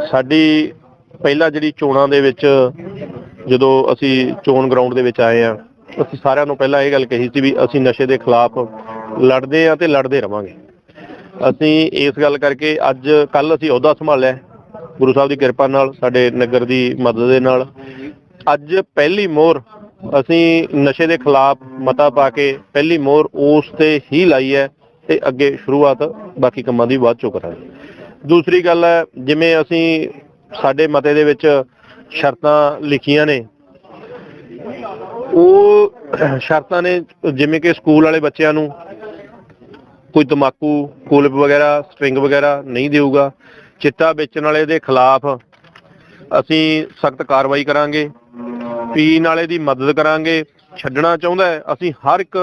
ਸਾਡੀ ਪਹਿਲਾਂ ਜਿਹੜੀ ਚੋਣਾਂ ਦੇ ਵਿੱਚ ਜਦੋਂ ਅਸੀਂ ਚੋਣ ਗਰਾਊਂਡ ਦੇ ਵਿੱਚ ਆਏ ਆ ਅਸੀਂ ਸਾਰਿਆਂ ਨੂੰ ਪਹਿਲਾਂ ਇਹ ਗੱਲ ਕਹੀ ਸੀ ਵੀ ਅਸੀਂ ਨਸ਼ੇ ਦੇ ਖਿਲਾਫ ਲੜਦੇ ਆ ਤੇ ਲੜਦੇ ਰਵਾਂਗੇ। ਅਸੀਂ ਇਸ ਗੱਲ ਕਰਕੇ ਅੱਜ ਕੱਲ ਅਸੀਂ ਅਹੁਦਾ ਸੰਭਾਲਿਆ ਗੁਰੂ ਸਾਹਿਬ ਦੀ ਕਿਰਪਾ ਨਾਲ, ਸਾਡੇ ਨਗਰ ਦੀ ਮਦਦ ਦੇ ਨਾਲ। ਅੱਜ ਪਹਿਲੀ ਮੋਹਰ ਅਸੀਂ ਨਸ਼ੇ ਦੇ ਖਿਲਾਫ ਮਤਾ ਪਾ ਕੇ ਪਹਿਲੀ ਮੋਹਰ ਉਸ ਤੇ ਹੀ ਲਾਈ ਹੈ ਤੇ ਅੱਗੇ ਸ਼ੁਰੂਆਤ ਬਾਕੀ ਕੰਮਾਂ ਦੀ ਬਾਅਦ ਚੋਂ ਕਰਾਂਗੇ। ਦੂਸਰੀ ਗੱਲ ਹੈ, ਜਿਵੇਂ ਅਸੀਂ ਸਾਡੇ ਮਤੇ ਦੇ ਵਿੱਚ ਸ਼ਰਤਾਂ ਲਿਖੀਆਂ ਨੇ, ਉਹ ਸ਼ਰਤਾਂ ਨੇ ਜਿਵੇਂ ਕਿ ਸਕੂਲ ਵਾਲੇ ਬੱਚਿਆਂ ਨੂੰ ਕੋਈ ਤਮਾਕੂ ਕੁਲਪ ਵਗੈਰਾ, ਸਟ੍ਰਿੰਗ ਵਗੈਰਾ ਨਹੀਂ ਦੇਊਗਾ। ਚਿੱਟਾ ਵੇਚਣ ਵਾਲੇ ਦੇ ਖਿਲਾਫ ਅਸੀਂ ਸਖਤ ਕਾਰਵਾਈ ਕਰਾਂਗੇ, ਪੀਣ ਵਾਲੇ ਦੀ ਮਦਦ ਕਰਾਂਗੇ। ਛੱਡਣਾ ਚਾਹੁੰਦਾ ਅਸੀਂ ਹਰ ਇੱਕ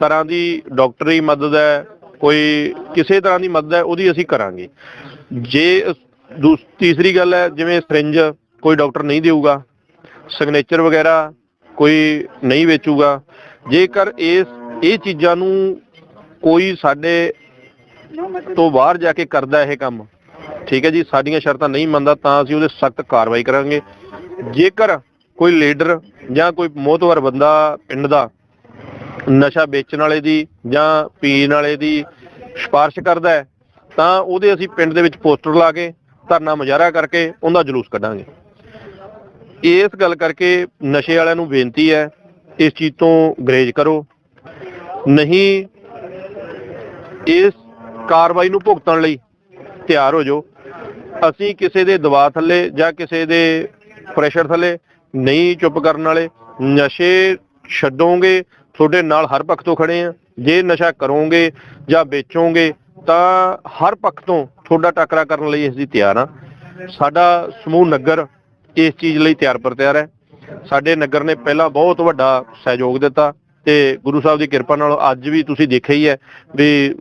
ਤਰ੍ਹਾਂ ਦੀ ਡਾਕਟਰੀ ਮਦਦ ਹੈ ਕੋਈ ਕਿਸੇ ਤਰ੍ਹਾਂ ਦੀ ਮਦਦ ਹੈ, ਉਹਦੀ ਅਸੀਂ ਕਰਾਂਗੇ। ਜੇ ਤੀਸਰੀ ਗੱਲ ਹੈ, ਜਿਵੇਂ ਸਰਿੰਜ ਕੋਈ ਡਾਕਟਰ ਨਹੀਂ ਦੇਊਗਾ ਸਿਗਨੇਚਰ ਵਗੈਰਾ ਕੋਈ ਨਹੀਂ ਵੇਚੂਗਾ, ਜੇਕਰ ਇਸ, ਇਹ ਚੀਜ਼ਾਂ ਨੂੰ ਕੋਈ ਸਾਡੇ ਤੋਂ ਬਾਹਰ ਜਾ ਕੇ ਕਰਦਾ ਇਹ ਕੰਮ, ਠੀਕ ਹੈ ਜੀ, ਸਾਡੀਆਂ ਸ਼ਰਤਾਂ ਨਹੀਂ ਮੰਨਦਾ, ਤਾਂ ਅਸੀਂ ਉਹਦੇ ਸਖਤ ਕਾਰਵਾਈ ਕਰਾਂਗੇ। ਜੇਕਰ ਕੋਈ ਲੀਡਰ ਜਾਂ ਕੋਈ ਮੋਹਤਵਰ ਬੰਦਾ ਪਿੰਡ ਦਾ ਨਸ਼ਾ ਵੇਚਣ ਵਾਲੇ ਦੀ ਜਾਂ ਪੀਣ ਵਾਲੇ ਦੀ ਸਿਫਾਰਿਸ਼ ਕਰਦਾ ਹੈ, ਤਾਂ ਉਹਦੇ ਅਸੀਂ ਪਿੰਡ ਦੇ ਵਿੱਚ ਪੋਸਟਰ ਲਾ ਕੇ ਧਰਨਾ ਮੁਜ਼ਾਹਰਾ ਕਰਕੇ ਉਹਦਾ ਜਲੂਸ ਕੱਢਾਂਗੇ। ਇਸ ਗੱਲ ਕਰਕੇ ਨਸ਼ੇ ਵਾਲਿਆਂ ਨੂੰ ਬੇਨਤੀ ਹੈ, ਇਸ ਚੀਜ਼ ਤੋਂ ਗਰੇਜ ਕਰੋ। ਨਹੀਂ, ਇਸ ਕਾਰਵਾਈ ਨੂੰ ਭੁਗਤਣ ਲਈ ਤਿਆਰ ਹੋ ਜਾਓ। ਅਸੀਂ ਕਿਸੇ ਦੇ ਦਬਾਅ ਥੱਲੇ ਜਾਂ ਕਿਸੇ ਦੇ ਪ੍ਰੈਸ਼ਰ ਥੱਲੇ ਨਹੀਂ ਚੁੱਪ ਕਰਨ ਵਾਲੇ। ਨਸ਼ੇ ਛੱਡੋਗੇ ਤੁਹਾਡੇ ਨਾਲ ਹਰ ਪੱਖ ਤੋਂ ਖੜੇ ਆ। ਜੇ ਨਸ਼ਾ ਕਰੋਗੇ ਜਾਂ ਵੇਚੋਗੇ, ਤਾਂ ਹਰ ਪੱਖ ਤੋਂ ਤੁਹਾਡਾ ਟੱਕਰਾ ਕਰਨ ਲਈ ਅਸੀਂ ਤਿਆਰ ਆ। ਸਾਡਾ ਸਮੂਹ ਨਗਰ ਇਸ ਚੀਜ਼ ਲਈ ਤਿਆਰ ਪਰ ਤਿਆਰ ਹੈ। ਸਾਡੇ ਨਗਰ ਨੇ ਪਹਿਲਾਂ ਬਹੁਤ ਵੱਡਾ ਸਹਿਯੋਗ ਦਿੱਤਾ ਤੇ ਗੁਰੂ ਸਾਹਿਬ ਦੀ ਕਿਰਪਾ ਨਾਲ ਅੱਜ ਵੀ ਤੁਸੀਂ ਦੇਖਿਆ ਹੀ ਹੈ ਵੀ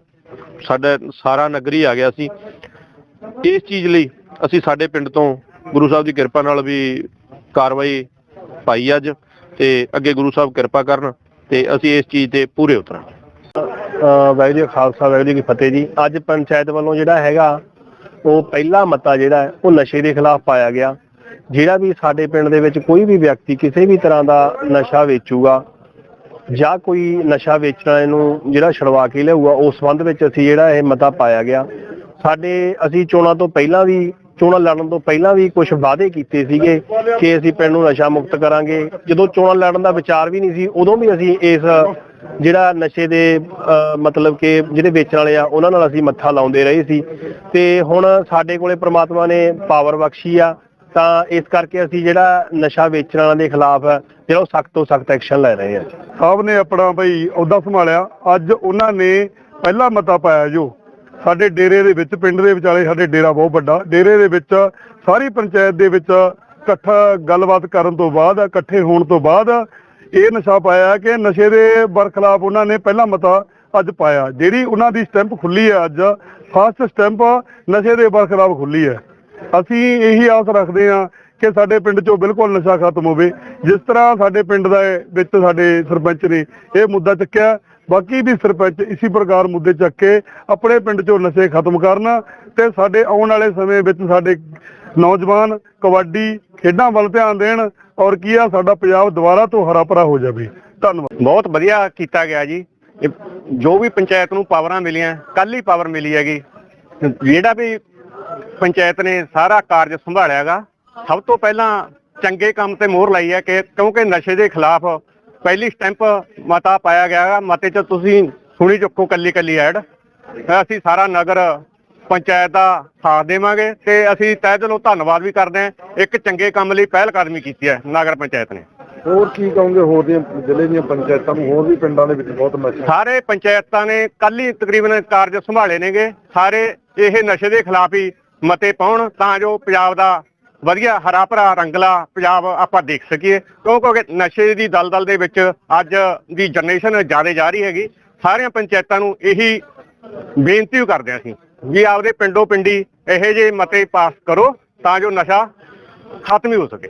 ਸਾਡਾ ਸਾਰਾ ਨਗਰ ਹੀ ਆ ਗਿਆ ਸੀ। ਇਸ ਚੀਜ਼ ਲਈ ਅਸੀਂ ਸਾਡੇ ਪਿੰਡ ਤੋਂ ਗੁਰੂ ਸਾਹਿਬ ਦੀ ਕਿਰਪਾ ਨਾਲ ਵੀ ਕਾਰਵਾਈ ਪਾਈ ਅੱਜ ਤੇ ਅੱਗੇ ਗੁਰੂ ਸਾਹਿਬ ਕਿਰਪਾ ਕਰਨ। ਤੇ ਅਸੀਂ ਇਸ ਚੀਜ਼ ਤੇ ਪੂਰੇ ਉਤਰਾਂਗੇ। ਵਾਹਿਗੁਰੂ ਜੀ ਖਾਲਸਾ, ਵਾਹਿਗੁਰੂ ਜੀ ਕੀ ਫਤਿਹ ਜੀ। ਅੱਜ ਪੰਚਾਇਤ ਵੱਲੋਂ ਜਿਹੜਾ ਹੈਗਾ, ਉਹ ਪਹਿਲਾ ਮਤਾ ਜਿਹੜਾ ਉਹ ਨਸ਼ੇ ਦੇ ਖਿਲਾਫ ਪਾਇਆ ਗਿਆ। ਜਿਹੜਾ ਵੀ ਸਾਡੇ ਪਿੰਡ ਦੇ ਵਿੱਚ ਕੋਈ ਵੀ ਵਿਅਕਤੀ ਕਿਸੇ ਵੀ ਤਰ੍ਹਾਂ ਦਾ ਨਸ਼ਾ ਵੇਚੂਗਾ, ਜਾਂ ਕੋਈ ਨਸ਼ਾ ਵੇਚਣ ਵਾਲੇ ਨੂੰ ਜਿਹੜਾ ਛਡਵਾ ਕੇ ਲਿਆਊਗਾ, ਉਸ ਸੰਬੰਧ ਵਿੱਚ ਅਸੀਂ ਜਿਹੜਾ ਇਹ ਮਤਾ ਪਾਇਆ ਗਿਆ। ਸਾਡੇ, ਅਸੀਂ ਚੋਣਾਂ ਤੋਂ ਪਹਿਲਾਂ ਵੀ ਚੋਣਾਂ ਲੜਨ ਤੋਂ ਪਹਿਲਾਂ ਵੀ ਕੁਝ ਵਾਅਦੇ ਕੀਤੇ ਸੀਗੇ ਕਿ ਅਸੀਂ ਪਿੰਡ ਨੂੰ ਨਸ਼ਾ ਮੁਕਤ ਕਰਾਂਗੇ। ਜਦੋਂ ਚੋਣਾਂ ਲੜਨ ਦਾ ਵਿਚਾਰ ਵੀ ਨਹੀਂ ਸੀ, ਉਦੋਂ ਵੀ ਅਸੀਂ ਇਸ, ਜਿਹੜਾ ਨਸ਼ੇ ਦੇ ਮਤਲਬ ਕਿ ਜਿਹੜੇ ਵੇਚਣ ਵਾਲੇ ਆ, ਉਹਨਾਂ ਨਾਲ ਅਸੀਂ ਮੱਥਾ ਲਾਉਂਦੇ ਰਹੇ ਸੀ। ਤੇ ਹੁਣ ਸਾਡੇ ਕੋਲੇ ਪ੍ਰਮਾਤਮਾ ਨੇ ਪਾਵਰ ਬਖਸ਼ੀ ਆ, ਤਾਂ ਇਸ ਕਰਕੇ ਅਸੀਂ ਜਿਹੜਾ ਨਸ਼ਾ ਵੇਚਣ ਵਾਲਿਆਂ ਦੇ ਖਿਲਾਫ ਜਿਹੜਾ ਉਹ ਸਖਤ ਤੋਂ ਸਖਤ ਐਕਸ਼ਨ ਲੈ ਰਹੇ ਆ। ਸਾਹਿਬ ਨੇ ਆਪਣਾ ਬਈ ਅਹੁਦਾ ਸੰਭਾਲਿਆ। ਅੱਜ ਉਹਨਾਂ ਨੇ ਪਹਿਲਾ ਮਤਾ ਪਾਇਆ ਜੋ ਸਾਡੇ ਡੇਰੇ ਦੇ ਵਿੱਚ, ਪਿੰਡ ਦੇ ਵਿਚਾਲੇ ਸਾਡੇ ਡੇਰਾ ਬਹੁਤ ਵੱਡਾ। ਡੇਰੇ ਦੇ ਵਿੱਚ ਸਾਰੀ ਪੰਚਾਇਤ ਦੇ ਵਿੱਚ ਇਕੱਠਾ ਗੱਲਬਾਤ ਕਰਨ ਤੋਂ ਬਾਅਦ, ਇਕੱਠੇ ਹੋਣ ਤੋਂ ਬਾਅਦ ਇਹ ਨਸ਼ਾ ਪਾਇਆ ਕਿ ਨਸ਼ੇ ਦੇ ਬਰਖਲਾਫ ਉਹਨਾਂ ਨੇ ਪਹਿਲਾ ਮਤਾ ਅੱਜ ਪਾਇਆ। ਜਿਹੜੀ ਉਹਨਾਂ ਦੀ ਸਟੈਂਪ ਖੁੱਲੀ ਹੈ ਅੱਜ ਫਸਟ ਸਟੈਂਪ ਨਸ਼ੇ ਦੇ ਬਰਖਲਾਫ ਖੁੱਲੀ ਹੈ। ਅਸੀਂ ਇਹੀ ਆਸ ਰੱਖਦੇ ਹਾਂ ਕਿ ਸਾਡੇ ਪਿੰਡ 'ਚੋਂ ਬਿਲਕੁਲ ਨਸ਼ਾ ਖਤਮ ਹੋਵੇ। ਜਿਸ ਤਰ੍ਹਾਂ ਸਾਡੇ ਪਿੰਡ ਦਾ ਵਿੱਚ ਸਾਡੇ ਸਰਪੰਚ ਨੇ ਇਹ ਮੁੱਦਾ ਚੱਕਿਆ, ਬਾਕੀ ਵੀ ਸਰਪੰਚ ਇਸੇ ਪ੍ਰਕਾਰ ਮੁੱਦੇ ਚੱਕ ਕੇ ਆਪਣੇ ਪਿੰਡ 'ਚੋਂ ਨਸ਼ੇ ਖਤਮ ਕਰਨ ਤੇ ਸਾਡੇ ਆਉਣ ਵਾਲੇ ਸਮੇਂ ਵਿੱਚ ਸਾਡੇ ਨੌਜਵਾਨ ਕਬੱਡੀ ਖੇਡਾਂ ਵੱਲ ਧਿਆਨ ਦੇਣ ਔਰ ਕੀ ਆ, ਸਾਡਾ ਪੰਜਾਬ ਦੁਬਾਰਾ ਤੋਂ ਹਰਾ ਭਰਾ ਹੋ ਜਾਵੇ। ਧੰਨਵਾਦ। ਬਹੁਤ ਵਧੀਆ ਕੀਤਾ ਗਿਆ ਜੀ। ਜੋ ਵੀ ਪੰਚਾਇਤ ਨੂੰ ਪਾਵਰਾਂ ਮਿਲੀਆਂ ਕੱਲ ਹੀ ਪਾਵਰ ਮਿਲੀ ਹੈਗੀ। ਜਿਹੜਾ ਵੀ ਪੰਚਾਇਤ ਨੇ ਸਾਰਾ ਕਾਰਜ ਸੰਭਾਲਿਆਗਾ ਸਭ ਤੋਂ ਪਹਿਲਾਂ ਚੰਗੇ ਕੰਮ ਤੇ ਮੋਹਰ ਲਾਈ ਹੈ ਕਿ ਕਿਉਂਕਿ ਨਸ਼ੇ ਦੇ ਖਿਲਾਫ ਪਹਿਲੀ ਸਟੈਂਪ ਮਤਾ ਪਾਇਆ ਗਿਆ ਹੈ। ਮਤੇ 'ਚ ਤੁਸੀਂ ਸੁਣੀ ਚੁੱਕੋ ਕੱਲੀ ਕੱਲੀ ਐਡ। ਅਸੀਂ ਸਾਰਾ ਨਗਰ ਪੰਚਾਇਤ ਦਾ ਸਾਥ ਦੇਵਾਂਗੇ ਤੇ ਅਸੀਂ ਤਹਿ ਦਿਲੋਂ ਧੰਨਵਾਦ ਵੀ ਕਰਦੇ ਹਾਂ। ਇੱਕ ਚੰਗੇ ਕੰਮ ਲਈ ਪਹਿਲ ਕਦਮੀ ਕੀਤੀ ਹੈ ਨਗਰ ਪੰਚਾਇਤ ਨੇ। ਹੋਰ ਕੀ ਕਹੋਗੇ? ਹੋਰ ਦੀਆਂ ਜ਼ਿਲ੍ਹੇ ਦੀਆਂ ਪੰਚਾਇਤਾਂ ਨੂੰ ਹੋਰ ਵੀ ਪਿੰਡਾਂ ਦੇ ਵਿੱਚ ਬਹੁਤ ਨਸ਼ਾ ਸਾਰੇ ਪੰਚਾਇਤਾਂ ਨੇ ਕੱਲ ਹੀ ਤਕਰੀਬਨ ਕਾਰਜ ਸੰਭਾਲੇ ਨੇਗੇ। ਸਾਰੇ ਇਹ ਨਸ਼ੇ ਦੇ ਖਿਲਾਫ ਹੀ ਮਤੇ ਪਾਉਣ ਤਾਂ ਜੋ ਪੰਜਾਬ ਦਾ ਵਧੀਆ ਹਰਾ ਭਰਾ ਰੰਗਲਾ ਪੰਜਾਬ ਆਪਾਂ ਦੇਖ ਸਕੀਏ। ਕਿਉਂਕਿ ਨਸ਼ੇ ਦੀ ਦਲਦਲ ਦੇ ਵਿੱਚ ਅੱਜ ਦੀ ਜਨਰੇਸ਼ਨ ਜ਼ਿਆਦਾ ਜਾ ਰਹੀ ਹੈਗੀ। ਸਾਰੀਆਂ ਪੰਚਾਇਤਾਂ ਨੂੰ ਇਹੀ ਬੇਨਤੀ ਕਰਦੇ ਹਾਂ ਅਸੀਂ ਵੀ ਆਪਦੇ ਪਿੰਡੋ ਪਿੰਡੀ ਇਹੋ ਜਿਹੇ ਮਤੇ ਪਾਸ ਕਰੋ ਤਾਂ ਜੋ ਨਸ਼ਾ ਖਤਮ ਹੀ ਹੋ ਸਕੇ।